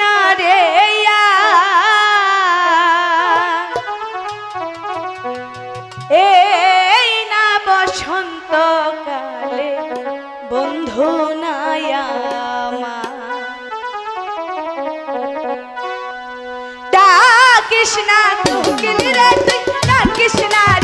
না রে এই না বসন্ত কালে বন্ধু নায়া রে তুই ডাকিস না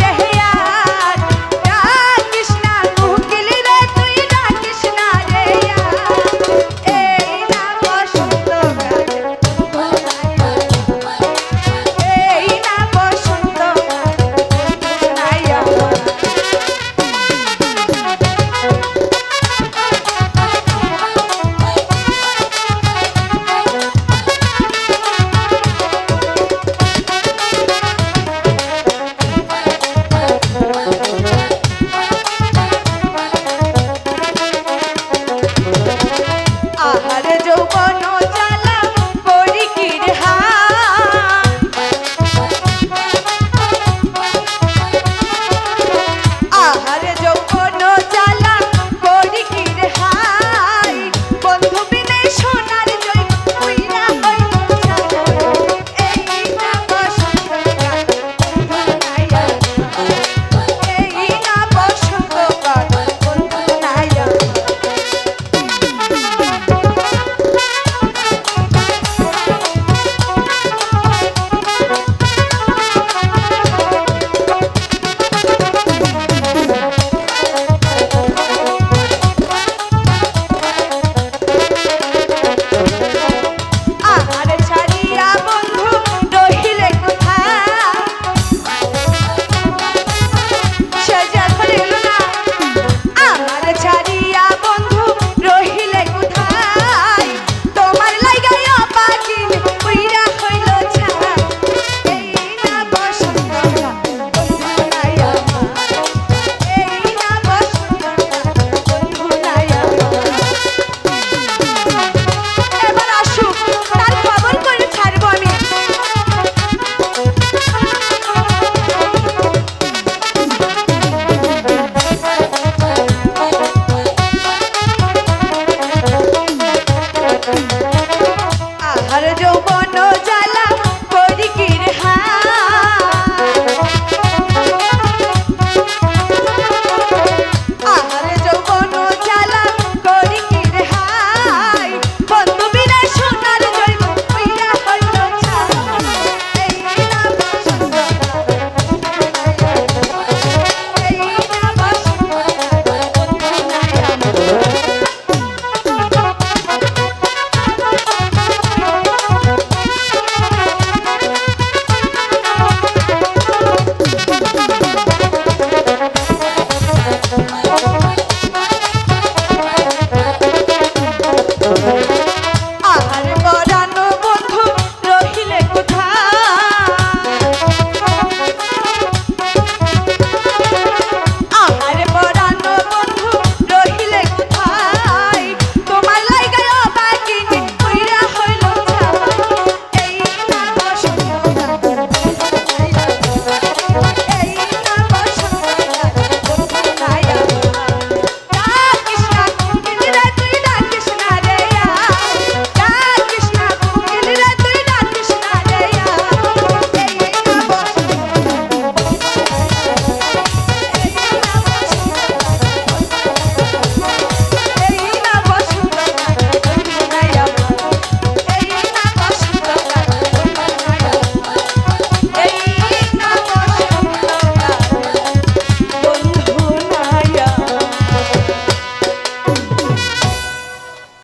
বনজা